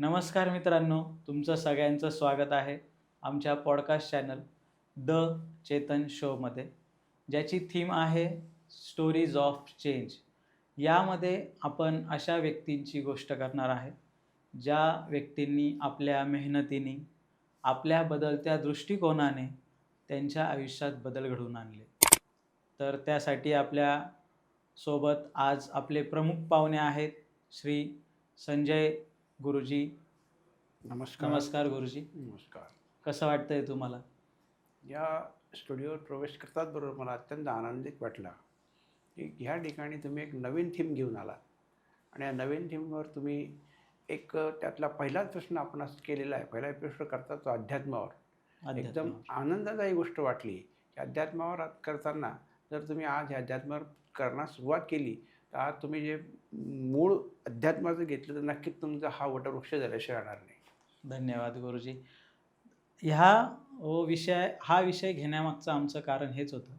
नमस्कार मित्रांनो तुमचं सगळ्यांचं स्वागत आहे आमच्या पॉडकास्ट चॅनल द चेतन शोमध्ये ज्याची थीम आहे स्टोरीज ऑफ चेंज यामध्ये आपण अशा व्यक्तींची गोष्ट करणार आहे ज्या व्यक्तींनी आपल्या मेहनतीने आपल्या बदलत्या दृष्टिकोनाने त्यांच्या आयुष्यात बदल घडवून आणले. तर त्यासाठी आपल्यासोबत आज आपले प्रमुख पाहुणे आहेत श्री संजय गुरुजी. नमस्कार. नमस्कार गुरुजी. नमस्कार. कसं वाटतंय तुम्हाला? या स्टुडिओवर प्रवेश करतात बरोबर मला अत्यंत आनंदित वाटला. की ह्या ठिकाणी तुम्ही एक नवीन थीम घेऊन आला आणि या नवीन थीमवर तुम्ही एक त्यातला पहिलाच प्रश्न आपण केलेला आहे. पहिला प्रश्न करता तो अध्यात्मावर. एकदम. आनंददायी गोष्ट वाटली. की अध्यात्मावर करताना जर तुम्ही आज ह्या अध्यात्मावर करण्यास सुरुवात केली तर आज तुम्ही जे मूळ अध्यात्माचं घेतलं तर नक्कीच तुमचा हा वटवृक्ष झाल्याशिवाय राहणार नाही. धन्यवाद गुरुजी. ह्या अ, विषय हा विषय घेण्यामागचं आमचं कारण हेच होतं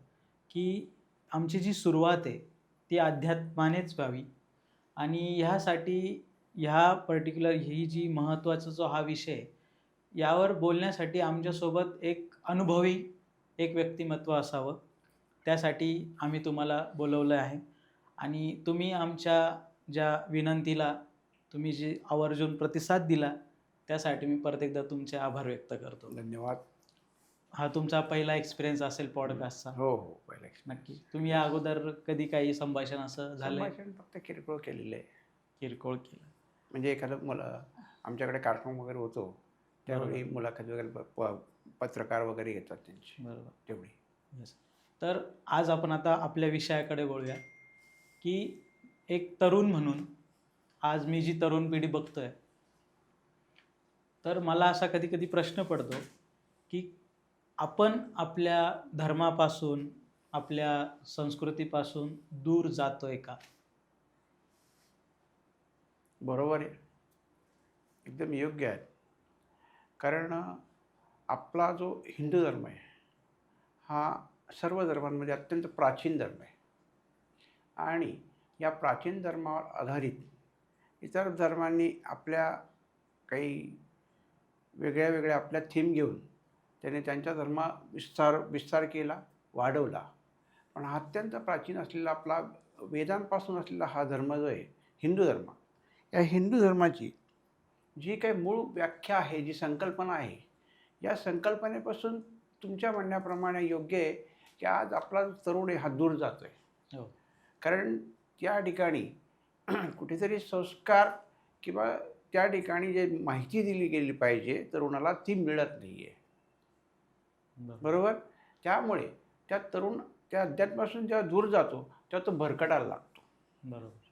की आमची जी सुरुवात आहे ती अध्यात्मानेच व्हावी. आणि ह्यासाठी ह्या पर्टिक्युलर ही जी महत्त्वाचा जो हा विषय यावर बोलण्यासाठी आमच्यासोबत एक अनुभवी एक व्यक्तिमत्व असावं. त्यासाठी आम्ही तुम्हाला बोलवलं आहे. आणि तुम्ही आमच्या ज्या विनंतीला तुम्ही जी आवर्जून प्रतिसाद दिला त्यासाठी मी परत एकदा तुमचे आभार व्यक्त करतो. धन्यवाद. हा तुमचा पहिला एक्सपिरियन्स असेल पॉडकास्टचा हो हो पहिला नक्की. तुम्ही या अगोदर कधी काही संभाषण असं झालंय? संभाषण फक्त किरकोळ केलेलं आहे. किरकोळ केलं. म्हणजे एखादं मुलं आमच्याकडे कार्यक्रम वगैरे होतो त्यावेळी बरोबर. मुलाखत वगैरे प- प- पत्रकार वगैरे घेतात त्यांची. बरोबर. तेवढी. तर आज आपण आता आपल्या विषयाकडे बोलूया की एक तरुण म्हणून आज मी जी तरुण पिढी बघतोय तर मला असा कधी कधी प्रश्न पडतो की आपण आपल्या धर्मापासून आपल्या संस्कृतीपासून दूर जातोय का? बरोबर आहे. एकदम योग्य आहे. कारण आपला जो हिंदू धर्म आहे हा सर्व धर्मांमध्ये अत्यंत प्राचीन धर्म आहे. आणि या प्राचीन धर्मावर आधारित इतर धर्मांनी आपल्या काही वेगळ्या वेगळ्या आपल्या थीम घेऊन त्याने त्यांच्या धर्मा विस्तार विस्तार केला वाढवला. पण हा अत्यंत प्राचीन असलेला आपला वेदांपासून असलेला हा धर्म जो आहे हिंदू धर्म या हिंदू धर्माची जी काही मूळ व्याख्या आहे जी संकल्पना आहे या संकल्पनेपासून तुमच्या म्हणण्याप्रमाणे योग्य आहे की आज आपला तरुण आहे हा दूर जातो आहे हो. कारण त्या ठिकाणी कुठेतरी संस्कार किंवा त्या ठिकाणी जे माहिती दिली गेली पाहिजे तरुणाला ती मिळत नाही आहे बरोबर? त्यामुळे त्या तरुण त्या अध्यात्मापासून जेव्हा दूर जातो तेव्हा तो भरकटायला लागतो. बरोबर.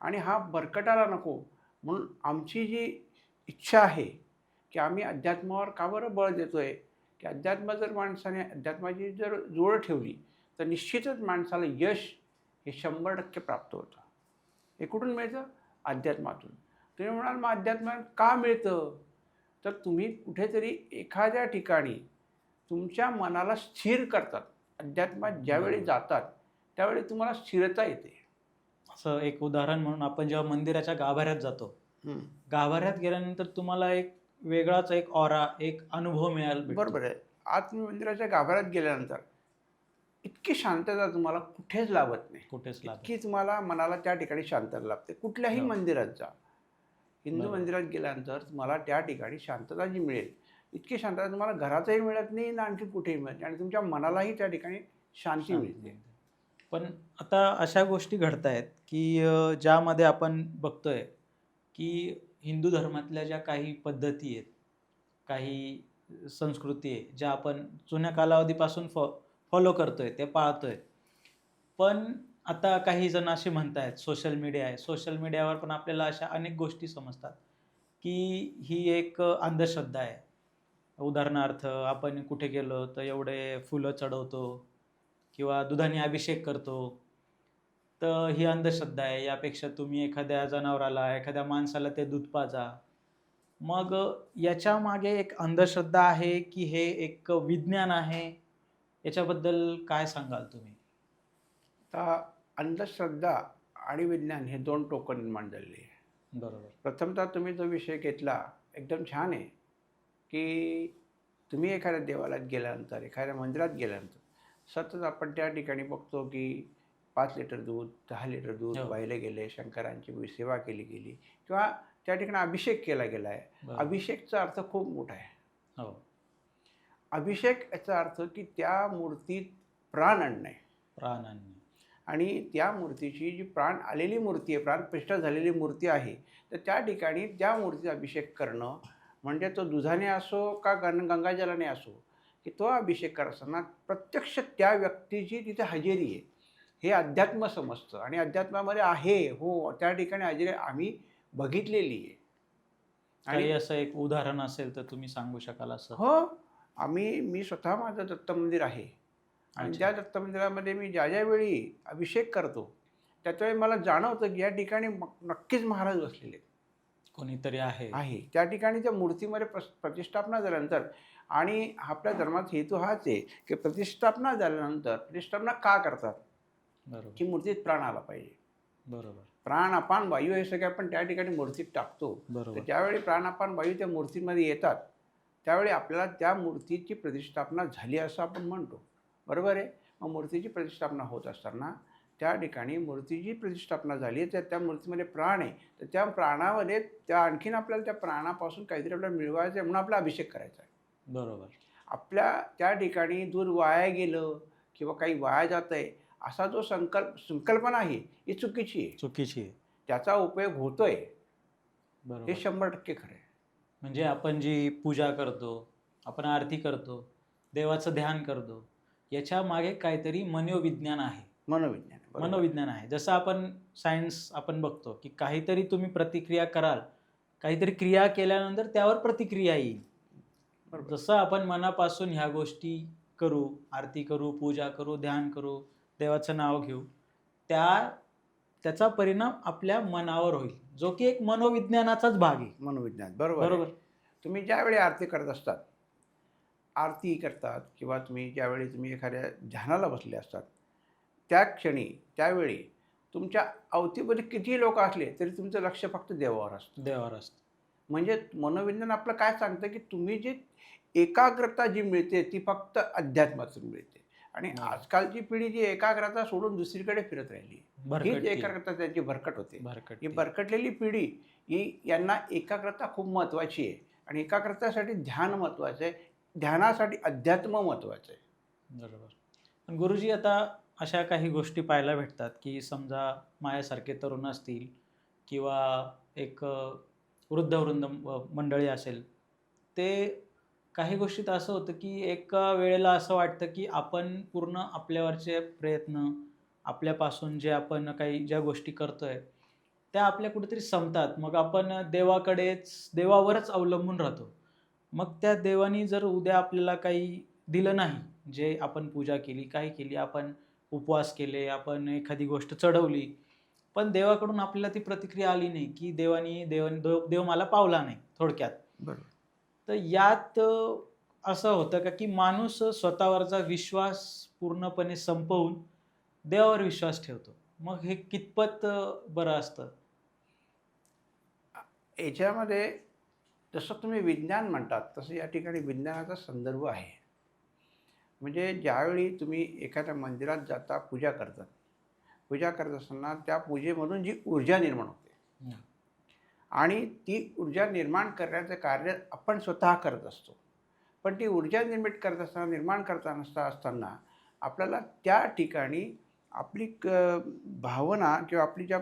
आणि हा भरकटायला नको म्हणून आमची जी इच्छा आहे की आम्ही अध्यात्मावर का बरं बळ देतो आहे की अध्यात्म जर माणसाने अध्यात्माची जर जोड ठेवली तर निश्चितच माणसाला यश हे शंभर टक्के प्राप्त होतं. हे कुठून मिळतं? अध्यात्मातून. तुम्ही म्हणाल मग अध्यात्म का मिळतं? तर तुम्ही कुठेतरी एखाद्या ठिकाणी तुमच्या मनाला स्थिर करतात. अध्यात्मात ज्यावेळी. जातात त्यावेळी तुम्हाला स्थिरता येते. असं एक उदाहरण म्हणून आपण जेव्हा मंदिराच्या गाभाऱ्यात जातो गाभाऱ्यात गेल्यानंतर तुम्हाला एक वेगळाच एक ऑरा एक अनुभव भेटतो. बरोबर आहे. आज तुम्ही मंदिराच्या गाभाऱ्यात गेल्यानंतर इतकी शांतता तुम्हाला कुठेच लाभत नाही. कुठेच लागत इतकी तुम्हाला मनाला त्या ठिकाणी शांतता लाभते. कुठल्याही हो. मंदिरात जा. हिंदू. मंदिरात गेल्यानंतर तुम्हाला त्या ठिकाणी शांतता जी मिळेल. इतकी शांतता तुम्हाला घरातही मिळत नाही ना आणखी कुठेही मिळत नाही आणि तुमच्या मनालाही त्या ठिकाणी शांती मिळते. पण आता अशा गोष्टी घडत आहेत की ज्यामध्ये आपण बघतोय की हिंदू धर्मातल्या ज्या काही पद्धती आहेत काही संस्कृती आहे ज्या आपण जुन्या कालावधीपासून फॉ फॉलो करतोय ते पाळतोय. पण आता काही जण असे म्हणतायत सोशल मीडिया आहे. सोशल मीडियावर पण आपल्याला अशा अनेक गोष्टी समजतात की ही एक अंधश्रद्धा आहे. उदाहरणार्थ आपण कुठे गेलो तर एवढे फुलं चढवतो किंवा दुधाने अभिषेक करतो तर ही अंधश्रद्धा आहे. यापेक्षा तुम्ही एखाद्या जनावराला एखाद्या माणसाला ते दूध पाजा. मग याच्या मागे एक अंधश्रद्धा आहे की हे एक विज्ञान आहे याच्याबद्दल काय सांगाल तुम्ही? आता अंधश्रद्धा आणि विज्ञान हे दोन टोकं निर्माण झालेली आहे. बरोबर. प्रथमतः तुम्ही जो विषय घेतला एकदम छान आहे की तुम्ही एखाद्या देवालयात गेल्यानंतर एखाद्या मंदिरात गेल्यानंतर सतत आपण त्या ठिकाणी बघतो की पाच लिटर दूध दहा लिटर दूध हो. वाहिले गेले शंकरांची सेवा केली गेली किंवा त्या ठिकाणी अभिषेक केला गेला आहे. अभिषेकचा अर्थ खूप मोठा आहे. हो. अभिषेक याचा अर्थ की त्या मूर्तीत प्राण आणणे. प्राणांनी आणि त्या मूर्तीची जी प्राण आलेली मूर्ती आहे प्राणप्रतिष्ठा झालेली मूर्ती आहे तर त्या ठिकाणी त्या मूर्तीचा अभिषेक करणं म्हणजे तो दुधाने असो का गं गंगाजलाने असो की तो अभिषेक करत असताना प्रत्यक्ष त्या व्यक्तीची तिथे हजेरी आहे. हे अध्यात्म समजतं आणि अध्यात्मामध्ये आहे हो त्या ठिकाणी हजेरी आम्ही बघितलेली आहे. काही असं एक उदाहरण असेल तर तुम्ही सांगू शकाल असं? हो. आम्ही मी स्वतः माझं दत्त मंदिर आहे. आणि. त्या दत्त मंदिरामध्ये मी ज्या ज्या वेळी अभिषेक करतो त्याच्यावेळी मला जाणवतं की या ठिकाणी नक्कीच महाराज बसलेले कोणीतरी आहे. आहे. त्या ठिकाणी त्या मूर्तीमध्ये प्रस प्रतिष्ठापना झाल्यानंतर आणि आपल्या धर्माचा हेतू हाच आहे की प्रतिष्ठापना झाल्यानंतर प्रतिष्ठापना का करतात? बरोबर. की मूर्तीत प्राण आला पाहिजे. बरोबर. प्राण अपान वायू हे सगळे आपण त्या ठिकाणी मूर्तीत टाकतो. बरोबर. ज्यावेळी प्राणापान वायू त्या मूर्तीमध्ये येतात त्यावेळी आपल्याला त्या मूर्तीची प्रतिष्ठापना झाली असं आपण म्हणतो. बरोबर आहे? मग मूर्तीची प्रतिष्ठापना होत असताना त्या ठिकाणी मूर्तीची प्रतिष्ठापना झाली आहे तर त्या मूर्तीमध्ये प्राण आहे. तर त्या प्राणामध्ये त्या आणखीन आपल्याला त्या प्राणापासून काहीतरी आपल्याला मिळवायचं आहे म्हणून आपला अभिषेक करायचा आहे. बरोबर. आपल्या त्या ठिकाणी दूध वाया गेलं किंवा काही वाया जात आहे असा जो संकल्प संकल्पना आहे ही चुकीची आहे. चुकीची आहे. त्याचा उपयोग होतोय. हे शंभर टक्के खरं आहे. म्हणजे आपण जी पूजा करतो आपण आरती करतो देवाचं ध्यान करतो याच्या मागे काहीतरी मनोविज्ञान आहे मनोविज्ञान बरोबर. मनोविज्ञान आहे जसं आपण सायन्स आपण बघतो की काहीतरी तुम्ही प्रतिक्रिया कराल काहीतरी क्रिया केल्यानंतर त्यावर प्रतिक्रिया येईल बरोबर. जसं आपण मनापासून ह्या गोष्टी करू आरती करू पूजा करू ध्यान करू देवाचं नाव घेऊ त्या त्याचा परिणाम आपल्या मनावर होईल जो की एक मनोविज्ञानाचाच भाग आहे. मनोविज्ञान बरोबर आहे. बरोबर. तुम्ही ज्यावेळी आरती करत असतात आरती करतात किंवा तुम्ही ज्यावेळी तुम्ही एखाद्या ध्यानाला बसले असतात त्या क्षणी त्यावेळी तुमच्या अवतीभोवती किती लोक असले तरी तुमचं लक्ष फक्त देवावर असतं. देवावर असतं. म्हणजे मनोविज्ञान आपलं काय सांगतं की तुम्ही जी एकाग्रता जी मिळते ती फक्त अध्यात्मातून मिळते. आणि. आजकालची पिढी जी एकाग्रता सोडून दुसरीकडे फिरत राहिली हीच. एकाग्रता त्यांची भरकट होते. ही भरकटलेली पिढी ही यांना एकाग्रता खूप महत्त्वाची आहे आणि एकाग्रतेसाठी ध्यान महत्त्वाचं आहे ध्यानासाठी अध्यात्म महत्त्वाचं आहे बरोबर पण गुरुजी आता अशा काही गोष्टी पाहायला भेटतात की समजा माझ्यासारखे तरुण असतील किंवा एक वृद्ध वृंद मंडळी असेल ते काही गोष्टीत असं होतं की एका वेळेला असं वाटतं की आपण पूर्ण आपल्यावरचे प्रयत्न आपल्यापासून जे आपण काही ज्या गोष्टी करतोय त्या आपल्या कुठेतरी संपतात. मग आपण देवाकडेच देवावरच अवलंबून राहतो. मग त्या देवानी जर उद्या आपल्याला काही दिलं नाही जे आपण पूजा केली काही केली आपण उपवास केले आपण एखादी गोष्ट चढवली पण देवाकडून आपल्याला ती प्रतिक्रिया आली नाही की देवानी देवानी देव देव मला पावला नाही थोडक्यात. बरोबर. तर यात असं होतं का की माणूस स्वतःवरचा विश्वास पूर्णपणे संपवून देवावर विश्वास ठेवतो. मग हे कितपत बरं असतं? याच्यामध्ये जसं तुम्ही विज्ञान म्हणतात तसं या ठिकाणी विज्ञानाचा संदर्भ आहे. म्हणजे ज्यावेळी तुम्ही एखाद्या मंदिरात जाता पूजा करतात. पूजा करत असताना त्या पूजेमधून जी ऊर्जा निर्माण होते. आणि ती ऊर्जा निर्माण करण्याचं कार्य आपण स्वतः करत असतो पण ती ऊर्जा निर्मित करत असताना निर्माण करताना असता- असताना आपल्याला त्या ठिकाणी आपली क भावना किंवा आपली ज्या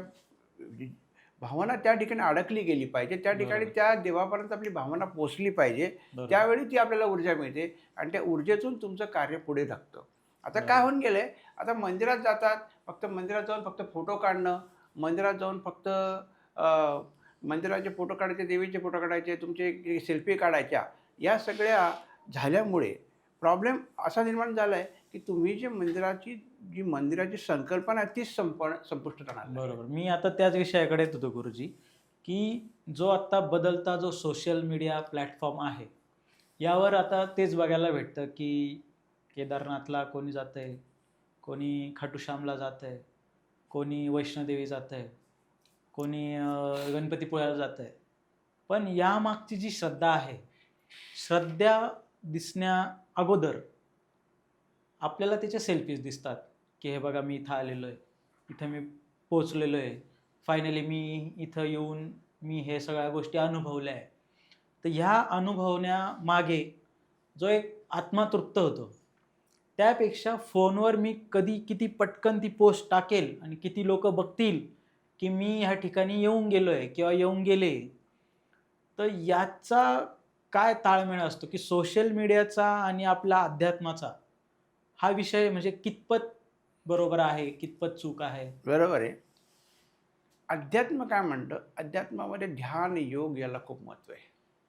भावना त्या ठिकाणी अडकली गेली पाहिजे त्या ठिकाणी. त्या देवापर्यंत आपली भावना पोचली पाहिजे. त्यावेळी ती आपल्याला ऊर्जा मिळते आणि त्या ऊर्जेतून तुमचं कार्य पुढे धकतं आता. काय होऊन गेलंय आता मंदिरात जातात फक्त मंदिरात जाऊन फक्त फोटो काढणं मंदिरात जाऊन फक्त मंदिराचे फोटो काढायचे देवीचे फोटो काढायचे तुमचे सेल्फी काढायच्या या सगळ्या झाल्यामुळे प्रॉब्लेम असा निर्माण झाला आहे की तुम्ही जे मंदिराची जी मंदिराची संकल्पना आहे तीच संप संपुष्ट राहणार बरोबर. मी आता त्याच विषयाकडे येत होतो गुरुजी की जो आत्ता बदलता जो सोशल मीडिया प्लॅटफॉर्म आहे यावर आता तेच बघायला भेटतं की केदारनाथला कोणी जातं आहे कोणी खाटूश्यामला जात आहे कोणी वैष्णोदेवी जात आहे कोणी गणपतीपुळ्याला जात आहे पण यामागची जी श्रद्धा आहे श्रद्धा दिसण्या अगोदर आपल्याला त्याच्या सेल्फीज दिसतात. की हे बघा मी इथं आलेलो आहे. इथं मी पोचलेलो आहे. फायनली मी इथं येऊन मी हे सगळ्या गोष्टी अनुभवल्या आहे. तर ह्या अनुभवण्यामागे जो एक आत्मा तृप्त होतो त्यापेक्षा फोनवर मी कधी किती पटकन ती पोस्ट टाकेल आणि किती लोक बघतील की मी ह्या ठिकाणी येऊन गेलो आहे किंवा येऊन गेले तर याचा काय ताळमेळ असतो की सोशल मीडियाचा आणि आपला अध्यात्माचा? हा विषय म्हणजे कितपत बरोबर आहे कितपत चूक आहे? बरोबर आहे. अध्यात्म काय म्हणतं? अध्यात्मामध्ये ध्यान योग याला खूप महत्त्व आहे.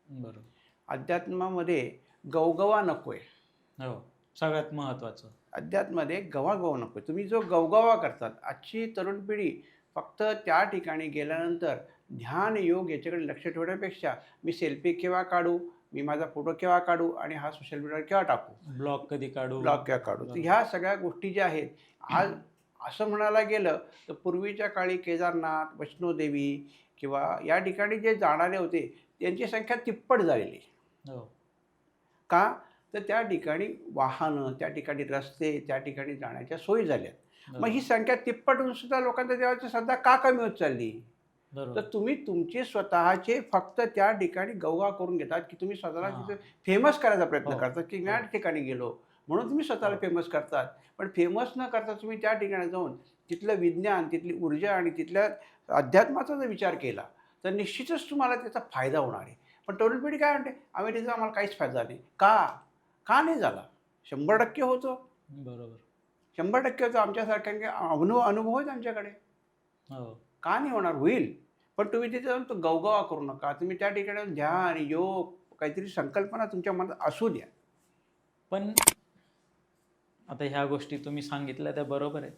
बरोबर. अध्यात्मामध्ये गवगवा नको आहे हो सगळ्यात महत्वाचं अध्यात्मामध्ये गवागवा नको आहे तुम्ही जो गवगवा करतात आजची तरुण पिढी फक्त त्या ठिकाणी गेल्यानंतर ध्यान योग याच्याकडे लक्ष ठेवण्यापेक्षा मी सेल्फी केव्हा काढू? मी माझा फोटो केव्हा काढू? आणि हा सोशल मीडियावर केव्हा टाकू? ब्लॉग कधी काढू? ब्लॉग केव्हा काढू? तर. ह्या सगळ्या गोष्टी ज्या आहेत आज असं म्हणायला गेलं तर पूर्वीच्या काळी केदारनाथ वैष्णोदेवी किंवा या ठिकाणी जे जाणारे होते त्यांची संख्या तिप्पट झालेली. हो. का? तर त्या ठिकाणी वाहनं त्या ठिकाणी रस्ते त्या ठिकाणी जाण्याच्या सोयी झाल्या मग ही संख्या तिप्पट होऊन सुद्धा लोकांच्या देवाची श्रद्धा का कमी होत चालली? तर तुम्ही तुमचे स्वतःचे फक्त त्या ठिकाणी गवगा करून घेतात की तुम्ही स्वतःला हां. तिथे फेमस करायचा प्रयत्न हो. करतात की मी या हो. ठिकाणी गेलो म्हणून तुम्ही स्वतःला हो. फेमस करतात. पण फेमस न करता तुम्ही त्या ठिकाणी जाऊन तिथलं विज्ञान तिथली ऊर्जा आणि तिथल्या अध्यात्माचा जर विचार केला तर निश्चितच तुम्हाला त्याचा फायदा होणार आहे. पण तरुण पिढी काय म्हणते? आम्ही त्याचा आम्हाला काहीच फायदा नाही. का? का नाही झाला? शंभर टक्के होतो. बरोबर. शंभर टक्के होतो आमच्यासारख्या अनुभव अनुभव आहेत आमच्याकडे. हो. का नाही होणार? होईल. पण तुम्ही तिथे जाऊन तो गवगवा करू नका. तुम्ही त्या ठिकाणी ध्यान योग काहीतरी संकल्पना तुमच्या मनात असू द्या. पण आता ह्या गोष्टी तुम्ही सांगितल्या त्या बरोबर आहे.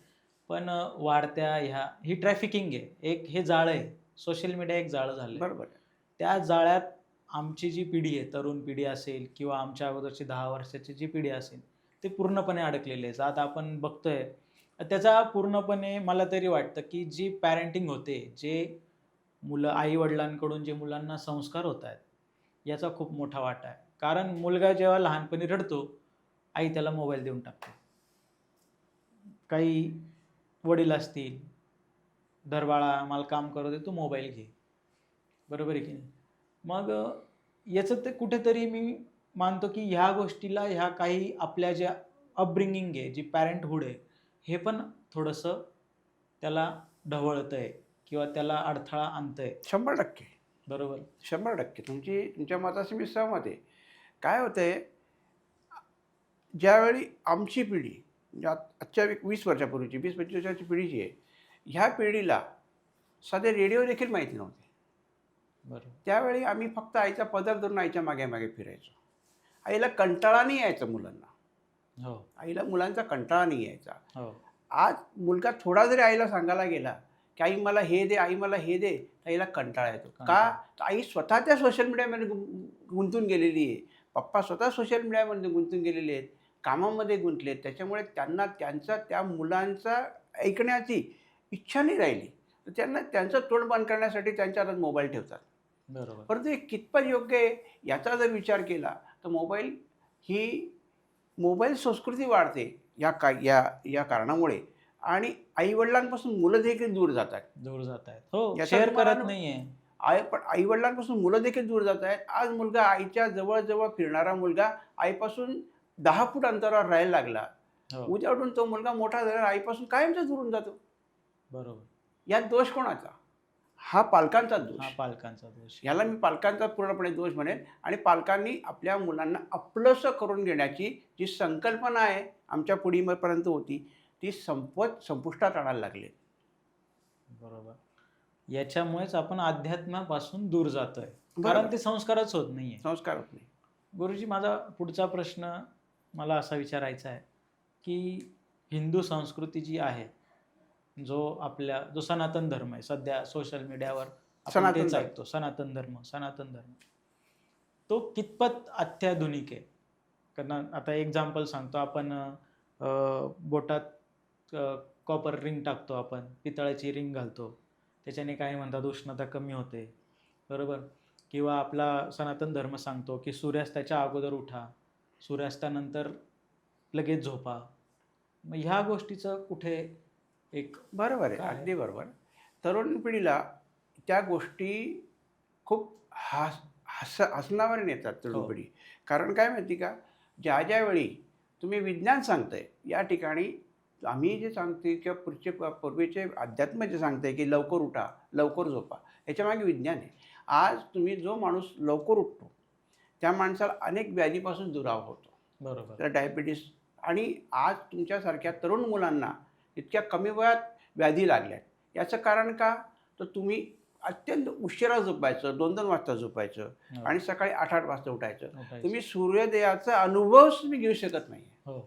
पण वाढत्या ह्या ही ट्रॅफिकिंग आहे. एक हे जाळं आहे. सोशल मीडिया एक जाळं झालं बरोबर. त्या जाळ्यात आमची जी पिढी आहे तरुण पिढी असेल किंवा आमच्या अगोदरची दहा वर्षाची जी पिढी असेल ते पूर्णपणे अडकलेले आहेत. आता आपण बघतोय त्याचा पूर्णपणे मला तरी वाटतं की जी पॅरेंटिंग होते जे मुलं आई वडिलांकडून जे मुलांना संस्कार होत आहेत याचा खूप मोठा वाटा आहे. कारण मुलगा जेव्हा लहानपणी रडतो आई त्याला मोबाईल देऊन टाकते. काही वडील असतील दरबाळा मला काम करत आहे तू मोबाईल घे. बरोबर आहे की नाही? मग याचं ते कुठेतरी मी मानतो की ह्या गोष्टीला ह्या काही आपल्या ज्या अपब्रिंगिंग आहे जी पॅरेंटहूड आहे हे पण थोडंसं त्याला ढवळतं आहे किंवा त्याला अडथळा आणतं आहे शंभर टक्के. बरोबर. शंभर टक्के. तुमची तुमच्या मताशी मी सहमत आहे. काय होतं आहे ज्यावेळी आमची पिढी म्हणजे आजच्या वीस वर्षापूर्वीची वीस पंचवीस वर्षाची पिढी जी आहे ह्या पिढीला साधे रेडिओ देखील माहिती नव्हते. बरोबर. त्यावेळी आम्ही फक्त आईचा पदर धरून आईच्या मागे मागे फिरायचो. आईला कंटाळा नाही यायचा मुलांना. हो. आईला मुलांचा कंटाळा नाही यायचा. हो. आज मुलगा थोडा जरी आईला सांगायला गेला की आई मला हे दे आई मला हे दे आईला कंटाळा येतो. का? आई स्वतः त्या सोशल मीडियामध्ये गुंतून गेलेली आहे. पप्पा स्वतः सोशल मीडियामध्ये गुंतून गेलेले आहेत. कामामध्ये गुंतले आहेत त्याच्यामुळे त्यांना त्यांचा त्या मुलांचा ऐकण्याची इच्छा नाही राहिली. तर त्यांना त्यांचं तोंड बंद करण्यासाठी त्यांच्या हातात मोबाईल ठेवतात. बरोबर. परंतु हे कितपत योग्य आहे याचा जर विचार केला तर मोबाईल ही मोबाईल संस्कृती वाढते या का या या कारणामुळे. आणि आईवडिलांपासून मुलं देखील दूर जातात दूर जात आहेत. हो शेअर करत अनु- नाहीये. आई पण आईवडिलांपासून मुलं देखील दूर जात आहेत. आज मुलगा आईच्या जवळजवळ फिरणारा मुलगा आईपासून दहा फूट अंतरावर राहायला लागला. हो. उद्या उठून तो मुलगा मोठा झाला आईपासून कायमचा दुरून जातो. बरोबर. यात दोष कोणाचा? हा पालकांचा हा दोष पालकांचा दोष. याला मी पालकांचा पूर्णपणे दोष म्हणेन आणि पालकांनी आपल्या मुलांना आपलंसं करून घेण्याची जी संकल्पना आहे आमच्या पिढीपर्यंत होती ती संपवत संपुष्टात आणायला लागली. बरोबर. याच्यामुळेच आपण अध्यात्मापासून दूर जातोय. कारण ते संस्कारच होत नाहीये. संस्कार होत नाही. गुरुजी माझा पुढचा प्रश्न मला असा विचारायचा आहे की हिंदू संस्कृती जी आहे जो आपल्या जो सनातन धर्म आहे. सध्या सोशल मीडियावर आपण सनातन तेच. ऐकतो. सनातन धर्म सनातन धर्म. तो कितपत अत्याधुनिक आहे? कारण आता एक्झाम्पल सांगतो आपण अं, बोटात कॉपर रिंग टाकतो आपण. पितळाची रिंग घालतो. त्याच्याने काय म्हणतात उष्णता कमी होते. बरोबर? किंवा आपला सनातन धर्म सांगतो की सूर्यास्ताच्या अगोदर उठा. सूर्यास्तानंतर लगेच झोपा. मग ह्या गोष्टीचं कुठे एक बरोबर आहे? अगदी बरोबर. तरुण पिढीला त्या गोष्टी खूप हास हस हसण्यावर नेतात तरुण हो. पिढी. कारण काय माहिती का? ज्या ज्या वेळी तुम्ही विज्ञान सांगताय या ठिकाणी आम्ही जे सांगते किंवा पुढचे पूर्वीचे अध्यात्म जे सांगते की लवकर उठा लवकर झोपा याच्यामागे विज्ञान आहे. आज तुम्ही जो माणूस लवकर उठतो त्या माणसाला अनेक व्याधीपासून दुराव होतो. बरोबर. तर डायबिटीस आणि आज तुमच्यासारख्या तरुण मुलांना इतक्या कमी वयात व्याधी लागल्यात. याचं कारण का? तर तुम्ही अत्यंत उशिरा झोपायचं दोन दोन वाजता झोपायचं हो, आणि सकाळी आठ आठ वाजता उठायचं. तुम्ही सूर्योदयाचा अनुभवच तुम्ही घेऊ शकत नाही हो.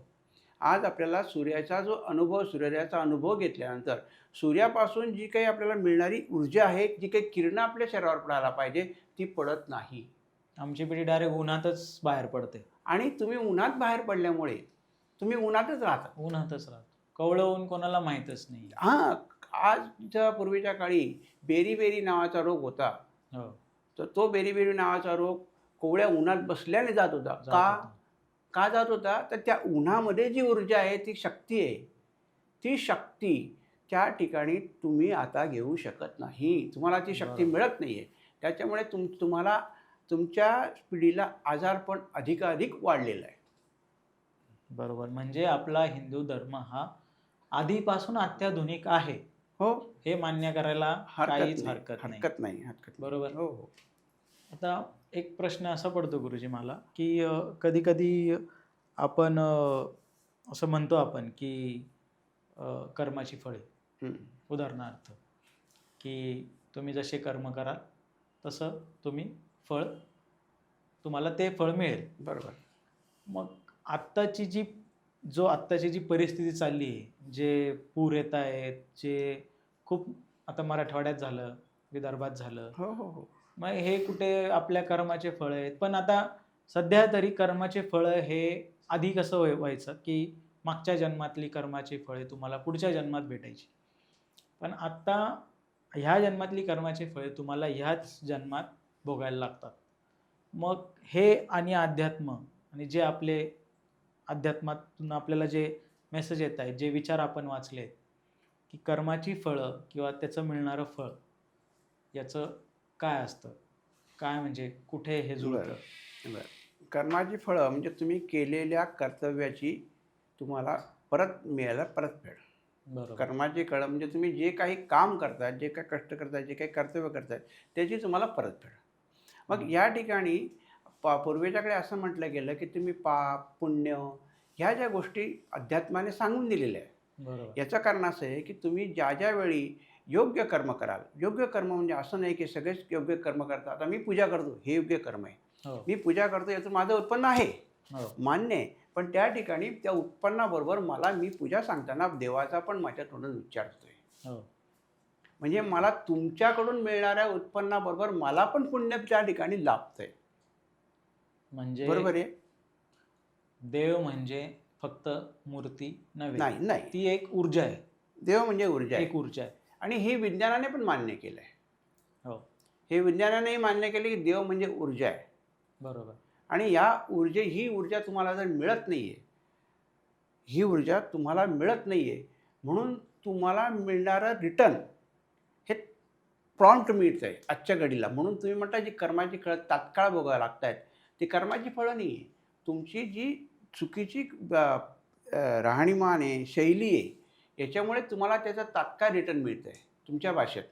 आज आपल्याला सूर्याचा जो अनुभव सूर्योदयाचा अनुभव घेतल्यानंतर सूर्यापासून जी काही आपल्याला मिळणारी ऊर्जा आहे जी काही किरणं आपल्या शरीरावर पडायला पाहिजे ती पडत नाही. आमची पिढी डायरेक्ट उन्हातच बाहेर पडते. आणि तुम्ही उन्हात बाहेर पडल्यामुळे तुम्ही उन्हातच राहता. उन्हातच राहतो. कवळं ऊन कोणाला माहीतच नाही. हां आजच्या पूर्वीच्या काळी बेरी बेरी नावाचा रोग होता. हो. तर तो बेरी बेरी नावाचा रोग कोवळ्या उन्हात बसल्याने जात होता. जात का? होतं. का जात होता? तर त्या उन्हामध्ये जी ऊर्जा आहे ती शक्ती आहे. ती शक्ती त्या ठिकाणी तुम्ही आता घेऊ शकत नाही. तुम्हाला ती शक्ती बरोबर. मिळत नाही आहे त्याच्यामुळे तुम तुम्हाला तुमच्या पिढीला आजारपण अधिकाधिक वाढलेलं आहे. बरोबर. म्हणजे आपला हिंदू धर्म हा आधीपासून अत्याधुनिक आहे. हो. हे मान्य करायला काहीच हरकत नाही. हरकत नाही हरकत. बरोबर. हो हो. आता एक प्रश्न असा पडतो गुरुजी मला की कधी कधी आपण असं म्हणतो आपण की कर्माची फळे. उदाहरणार्थ की तुम्ही जसे कर्म कराल तसं तुम्ही फळ तुम्हाला ते फळ मिळेल. बरोबर. मग आत्ताची जी जो आत्ताची जी परिस्थिती चालली आहे जे पूर येत आहेत जे खूप आता मराठवाड्यात झालं विदर्भात झालं. हो हो हो. मग हे कुठे आपल्या कर्माचे फळ आहेत? पण आता सध्या तरी कर्माचे फळं हे आधी कसं व्हाय- व्हायचं की मागच्या जन्मातली कर्माची फळे तुम्हाला पुढच्या जन्मात भेटायची. पण आता ह्या जन्मातली कर्माची फळे तुम्हाला ह्याच जन्मात भोगायला लागतात. मग हे आणि अध्यात्म आणि जे आपले अध्यात्मातून आपल्याला जे मेसेज येत आहेत जे विचार आपण वाचले की कर्माची फळं किंवा त्याचं मिळणारं फळ याचं काय असतं? काय म्हणजे कुठे हे जुळतं? कर्माची फळं म्हणजे तुम्ही केलेल्या कर्तव्याची तुम्हाला परत मिळायला परतफेड बरोबर. कर्माची कळ म्हणजे तुम्ही जे काही काम करताय जे काही कष्ट करताय जे काही कर्तव्य करताय त्याची तुम्हाला परतफेड मग. या ठिकाणी पा पूर्वीच्याकडे असं म्हटलं गेलं की तुम्ही पाप पुण्य ह्या ज्या गोष्टी अध्यात्माने सांगून दिलेल्या आहे बरोबर. याचं कारण असं आहे की तुम्ही ज्या ज्या वेळी योग्य कर्म कराल योग्य कर्म म्हणजे असं नाही की सगळेच योग्य कर्म करतात. आता मी पूजा करतो हे योग्य कर्म आहे. हो. मी पूजा करतो याचं माझं उत्पन्न आहे. हो. मान्य आहे. पण त्या ठिकाणी त्या उत्पन्नाबरोबर मला मी पूजा सांगताना देवाचा पण माझ्या तोंडून उच्चार होतोय. हो. म्हणजे मला तुमच्याकडून मिळणाऱ्या उत्पन्नाबरोबर मला पण पुण्य त्या ठिकाणी लाभतंय. म्हणजे बरोबर आहे. देव म्हणजे फक्त मूर्ती नव्हे. नाही नाही. ती एक ऊर्जा आहे. देव म्हणजे ऊर्जा आहे. एक ऊर्जा आहे. आणि हे विज्ञानाने पण मान्य केलं आहे हो. हे विज्ञानानेही मान्य केलं की देव म्हणजे ऊर्जा आहे. बरोबर. आणि या ऊर्जे ही ऊर्जा तुम्हाला जर मिळत नाही आहे ही ऊर्जा तुम्हाला मिळत नाही आहे म्हणून तुम्हाला मिळणारं रिटर्न हे प्रॉम्प्ट मिळतं आहे आजच्या घडीला. म्हणून तुम्ही म्हणता जी कर्माची फळं तात्काळ भोगावं लागत आहेत ती कर्माची फळं नाही आहे तुमची जी चुकीची राहणीमान आहे शैली आहे याच्यामुळे तुम्हाला त्याचा तात्काळ रिटर्न मिळतं आहे तुमच्या भाषेत.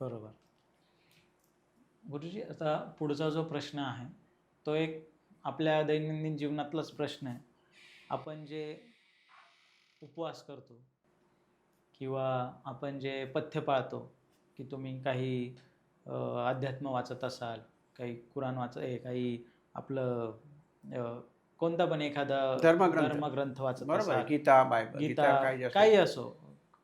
बरोबर. गुरुजी आता पुढचा जो प्रश्न आहे तो एक आपल्या दैनंदिन जीवनातलाच प्रश्न आहे. आपण जे उपवास करतो किंवा आपण जे पथ्य पाळतो की तुम्ही काही अध्यात्म वाचत असाल काही कुराण वाच काही आपलं कोणता पण एखादा धर्मग्रंथ. धर्मग्रंथ वाचत बरोबर गीता बायबल गीता गीता काही असो.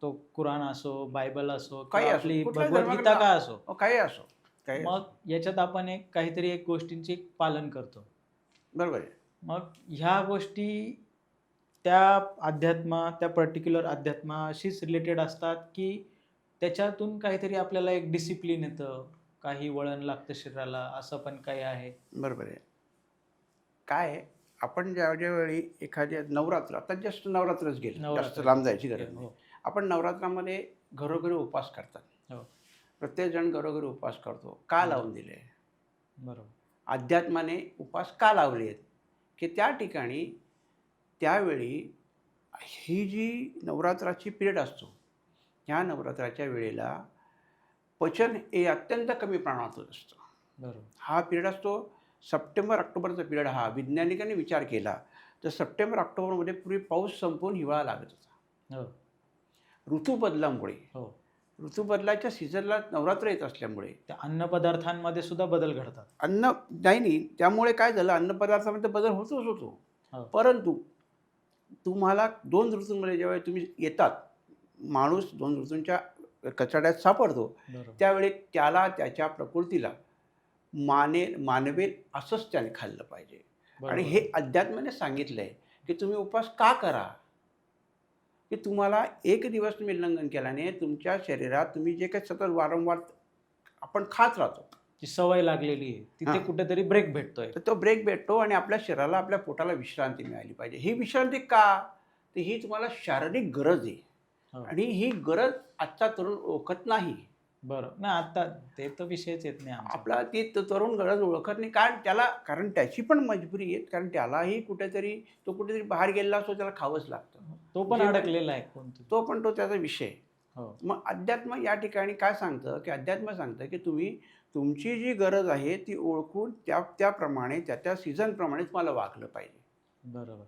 तो कुराण असो बायबल असो काही आपली भगवद्गीता धर्मग्रंथ- काय असो. काही असो. काही असो. मग याच्यात आपण एक काहीतरी एक गोष्टींचे पालन करतो. बरोबर मग ह्या गोष्टी त्या अध्यात्मा त्या पर्टिक्युलर अध्यात्माशीच रिलेटेड असतात की त्याच्यातून काहीतरी आपल्याला एक डिसिप्लिन येतं. काही वळण लागतं शरीराला असं पण काही आहे. बरोबर आहे. काय आपण ज्या ज्यावेळी एखाद्या नवरात्र आता जस्ट नवरात्रच गेलं जास्त नवरात्र. लांब जायची गरज नाही. हो आपण नवरात्रामध्ये घरोघरी उपवास करतात. हो. प्रत्येकजण घरोघरी उपवास करतो. का. लावून दिले? बरोबर. अध्यात्माने उपवास का लावले आहेत? की त्या ठिकाणी त्यावेळी ही जी नवरात्राची पिरियड असतो ह्या नवरात्राच्या वेळेला पचन हे अत्यंत कमी प्रमाणात होत असतं. बरोबर. हा पिरियड असतो सप्टेंबर ऑक्टोबरचा पिरियड हा वैज्ञानिकांनी विचार केला तर सप्टेंबर ऑक्टोबरमध्ये पूर्वी पाऊस संपून हिवाळा लागत होता. हो. ऋतू बदलामुळे हो. ऋतू बदलाच्या सीझनला नवरात्र येत असल्यामुळे त्या अन्नपदार्थांमध्ये सुद्धा बदल घडतात. अन्न नाही नाही त्यामुळे काय झालं अन्नपदार्थामध्ये बदल होतोच होतो. हो. परंतु तुम्हाला दोन ऋतूंमध्ये जेव्हा तुम्ही येतात माणूस दोन ऋतूंच्या कचड्यात सापडतो त्यावेळी त्याला त्याच्या प्रकृतीला माने मानवेल असंच त्याने खाल्लं पाहिजे. आणि. हे अध्यात्माने सांगितलं आहे की तुम्ही उपवास का करा? की तुम्हाला एक दिवस तुम्ही उल्लंघन केल्याने तुमच्या शरीरात तुम्ही जे काही सतत वारंवार आपण खात राहतो. जी सवय लागलेली आहे तिथे. कुठेतरी ब्रेक भेटतोय. तर तो ब्रेक भेटतो आणि आपल्या शरीराला आपल्या पोटाला विश्रांती मिळाली पाहिजे. ही विश्रांती का? तर ही तुम्हाला शारीरिक गरज आहे. आणि ही गरज आजचा तरुण ओळखत नाही. बरं. नाही आता ते तर विषयच येत नाही आमचा. आपला ती त- तरुण गरज ओळखत नाही. कारण त्याला कारण त्याची पण मजबुरी आहे. कारण त्यालाही कुठेतरी तो कुठेतरी बाहेर गेलेला असतो त्याला खावंच लागतं. तो पण जे- अडकलेला आहे कोणतं तो पण तो त्याचा विषय आहे. हो. मग अध्यात्म या ठिकाणी काय सांगतं? की अध्यात्म सांगतं की तुम्ही तुमची जी गरज आहे ती ओळखून त्या त्याप्रमाणे त्या त्या सीझनप्रमाणे तुम्हाला वागलं पाहिजे. बरोबर.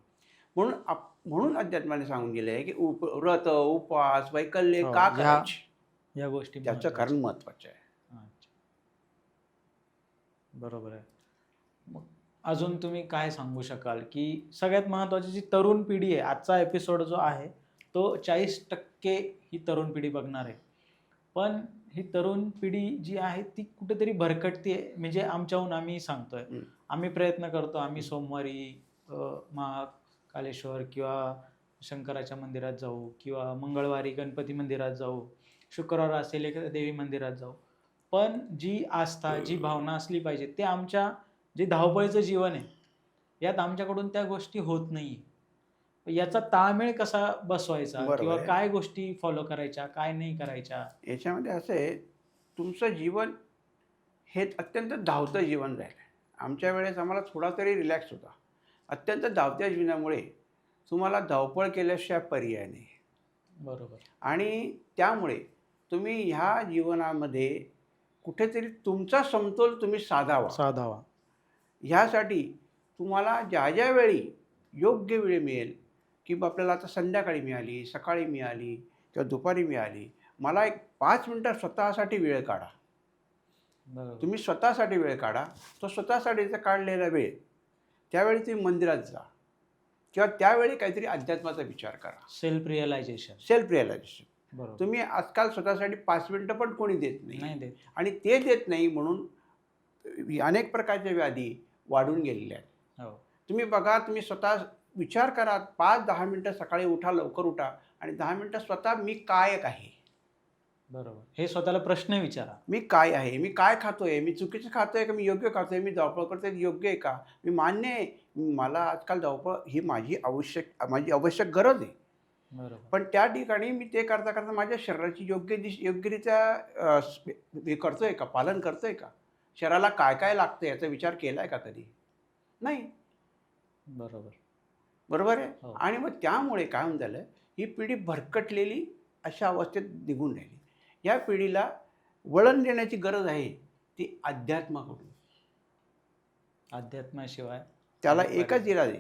म्हणून आप म्हणून अध्यात्माने सांगून गेलं आहे की उप व्रत उपवास वैकल्य हो, का ह्या- करायचे? या गोष्टी त्याचं. कारण महत्त्वाचं आहे. बरोबर आहे मग अजून तुम्ही काय सांगू शकाल की सगळ्यात महत्त्वाची जी तरुण पिढी आहे आजचा एपिसोड जो आहे तो चाळीस टक्के ही तरुण पिढी बघणार आहे पण ही तरुण पिढी जी आहे ती कुठेतरी भरकटते म्हणजे आमच्याहून आम्ही सांगतोय. आम्ही प्रयत्न करतो आम्ही सोमवारी महाकालेश्वर किंवा शंकराच्या मंदिरात जाऊ किंवा मंगळवारी गणपती मंदिरात जाऊ शुक्रवार असेल एखाद्या देवी मंदिरात जाऊ. पण जी आस्था जी भावना असली पाहिजे ते आमच्या जे धावपळीचं जीवन आहे यात आमच्याकडून त्या गोष्टी होत नाही याचा ताळमेळ कसा बसवायचा किंवा. काय गोष्टी फॉलो करायच्या काय नाही करायच्या? याच्यामध्ये असं आहे तुमचं जीवन हे अत्यंत धावतं जीवन राहिलं आमच्या वेळेस आम्हाला थोडा तरी रिलॅक्स होता. अत्यंत धावत्या जीवनामुळे तुम्हाला धावपळ केल्याशिवाय पर्याय नाही. बरोबर. आणि त्यामुळे तुम्ही ह्या जीवनामध्ये कुठेतरी तुमचा समतोल तुम्ही साधावा. साधावा. ह्यासाठी तुम्हाला ज्या ज्या वेळी योग्य वेळ मिळेल की बा आपल्याला आता संध्याकाळी मिळाली सकाळी मिळाली किंवा दुपारी मिळाली मला एक पाच मिनटं स्वतःसाठी वेळ काढा. तुम्ही स्वतःसाठी वेळ काढा. तो स्वतःसाठीचा काढलेला वेळ त्यावेळी तुम्ही मंदिरात जा. किंवा त्यावेळी काहीतरी अध्यात्माचा विचार करा. सेल्फ रिअलायझेशन सेल्फ रिअलायझेशन तुम्ही आजकाल स्वतःसाठी पाच मिनटं पण कोणी देत नाही. आणि ते देत नाही म्हणून अनेक प्रकारच्या व्याधी वाढून गेलेल्या आहेत. हो. तुम्ही बघा तुम्ही स्वतः विचार करा पाच दहा मिनटं सकाळी उठा लवकर उठा आणि दहा मिनटं स्वतः मी काय आहे? बरोबर. हे स्वतःला प्रश्न विचारा. मी काय आहे? मी काय खातोय? मी चुकीचं खातोय का? मी योग्य खातोय? मी धावपळ करतोय योग्य आहे का? मी मान्य आहे. मला आजकाल धावपळ ही माझी आवश्यक माझी आवश्यक गरज आहे. पण त्या ठिकाणी मी ते करता करता माझ्या शरीराची योग्य दिश योग्यरित्या हे करतोय का? पालन करतोय का? शरीराला काय काय लागतं याचा विचार केला आहे का कधी? नाही. बरोबर. बरोबर आहे? हो. आणि मग त्यामुळे काय होऊन झालं ही पिढी भरकटलेली अशा अवस्थेत निघून राहिली. या पिढीला वळण देण्याची गरज आहे ती अध्यात्माकडून. अध्यात्माशिवाय त्याला. एकच इराद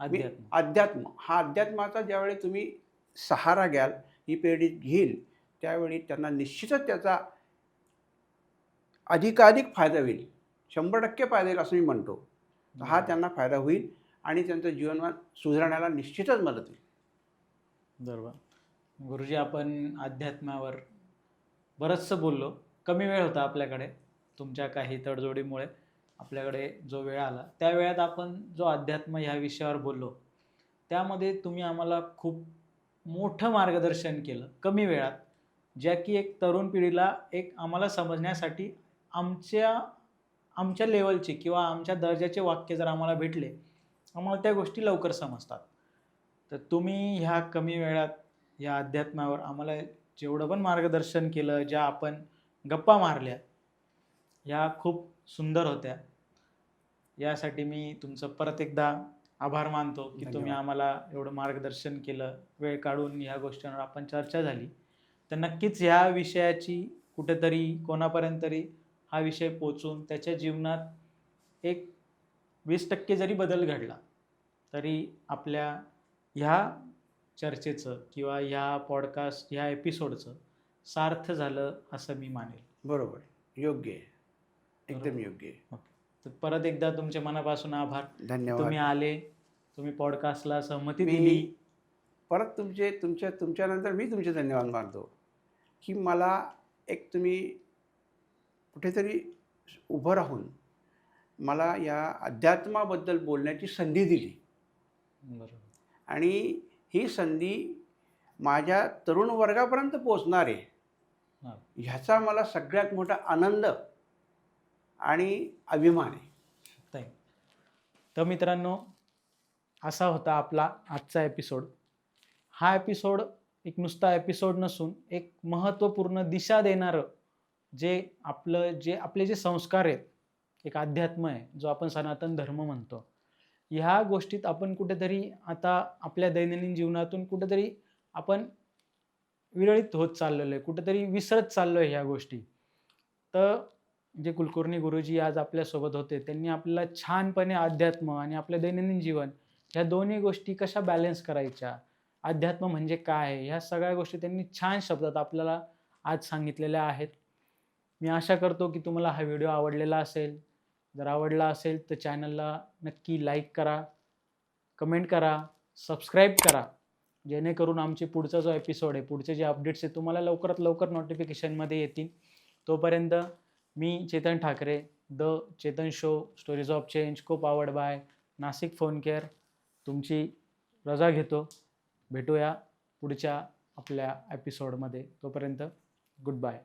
अध्यात्म. अध्यात्म हा अध्यात्माचा ज्यावेळी तुम्ही सहारा घ्याल ही पिढी घेईल त्यावेळी त्यांना निश्चितच त्याचा अधिकाधिक फायदा होईल. शंभर टक्के फायदा होईल असं मी म्हणतो. हा त्यांना फायदा होईल आणि त्यांचं जीवनमान सुधारण्याला निश्चितच मदत होईल. बरोबर. गुरुजी आपण अध्यात्मावर बरंचसं बोललो. कमी वेळ होता आपल्याकडे तुमच्या काही तडजोडीमुळे आपल्याकडे जो वेळ आला त्या वेळात आपण जो अध्यात्म ह्या विषयावर बोललो त्यामध्ये तुम्ही आम्हाला खूप मोठं मार्गदर्शन केलं कमी वेळात ज्या की एक तरुण पिढीला एक आम्हाला समजण्यासाठी आमच्या आमच्या लेवलचे किंवा आमच्या दर्जाचे वाक्य जर आम्हाला भेटले आम्हाला त्या गोष्टी लवकर समजतात. तर तुम्ही ह्या कमी वेळात या अध्यात्मावर आम्हाला जेवढं पण मार्गदर्शन केलं ज्या आपण गप्पा मारल्या ह्या खूप सुंदर होत्या. यासाठी मी तुमचं परत एकदा आभार मानतो की तुम्ही. आम्हाला एवढं मार्गदर्शन केलं. वेळ काढून ह्या गोष्टींवर आपण चर्चा झाली. तर नक्कीच ह्या विषयाची कुठेतरी कोणापर्यंत तरी हा विषय पोचून त्याच्या जीवनात एक वीस टक्के जरी बदल घडला तरी आपल्या ह्या चर्चेचं किंवा ह्या पॉडकास्ट ह्या एपिसोडचं सार्थ झालं असं मी मानेल. बरोबर. योग्य आहे. एकदम. योग्य आहे. तर परत एकदा तुमचे मनापासून आभार. धन्यवाद. तुम्ही आले तुम्ही पॉडकास्टला सहमती मी दिली. परत तुमचे तुमच्या तुमच्यानंतर मी तुमचे धन्यवाद मानतो की मला एक तुम्ही कुठेतरी उभं राहून मला या अध्यात्माबद्दल बोलण्याची संधी दिली. बरोबर. आणि ही संधी माझ्या तरुण वर्गापर्यंत पोचणार आहे. ह्याचा मला सगळ्यात मोठा आनंद आणि अभिमान. आहे तर मित्रांनो असा होता आपला आजचा एपिसोड हा एपिसोड एक नुसता एपिसोड नसून एक महत्त्वपूर्ण दिशा देणारं जे आपलं जे आपले जे संस्कार आहेत एक अध्यात्म आहे जो आपण सनातन धर्म म्हणतो. ह्या गोष्टीत आपण कुठेतरी आता आपल्या दैनंदिन जीवनातून कुठेतरी आपण विरळीत होत चाललेलो आहे कुठेतरी विसरत चाललो आहे ह्या गोष्टी. तर जे कुलकर्णी गुरुजी आज आपल्यासोबत होते त्यांनी आपल्याला छानपणे अध्यात्म आणि आपलं दैनंदिन जीवन ह्या दोन्ही गोष्टी कशा बॅलन्स करायच्या? अध्यात्म म्हणजे काय? आहे ह्या सगळ्या गोष्टी त्यांनी छान शब्दात आपल्याला आज सांगितलेल्या आहेत. मी आशा करतो की तुम्हाला हा व्हिडिओ आवडलेला असेल. जर आवडला असेल तर चॅनलला नक्की लाईक करा कमेंट करा सबस्क्राईब करा. जेणेकरून आमचे पुढचा जो एपिसोड आहे पुढचे जे अपडेट्स आहेत तुम्हाला लवकरात लवकर नोटिफिकेशनमध्ये येतील. तोपर्यंत मी Chetan Thakre the Chetan show stories of change co powered by Nashik phone care तुमची रजा घेतो. भेटूया पुढच्या आपल्या एपिसोडमध्ये तोपर्यंत गुड बाय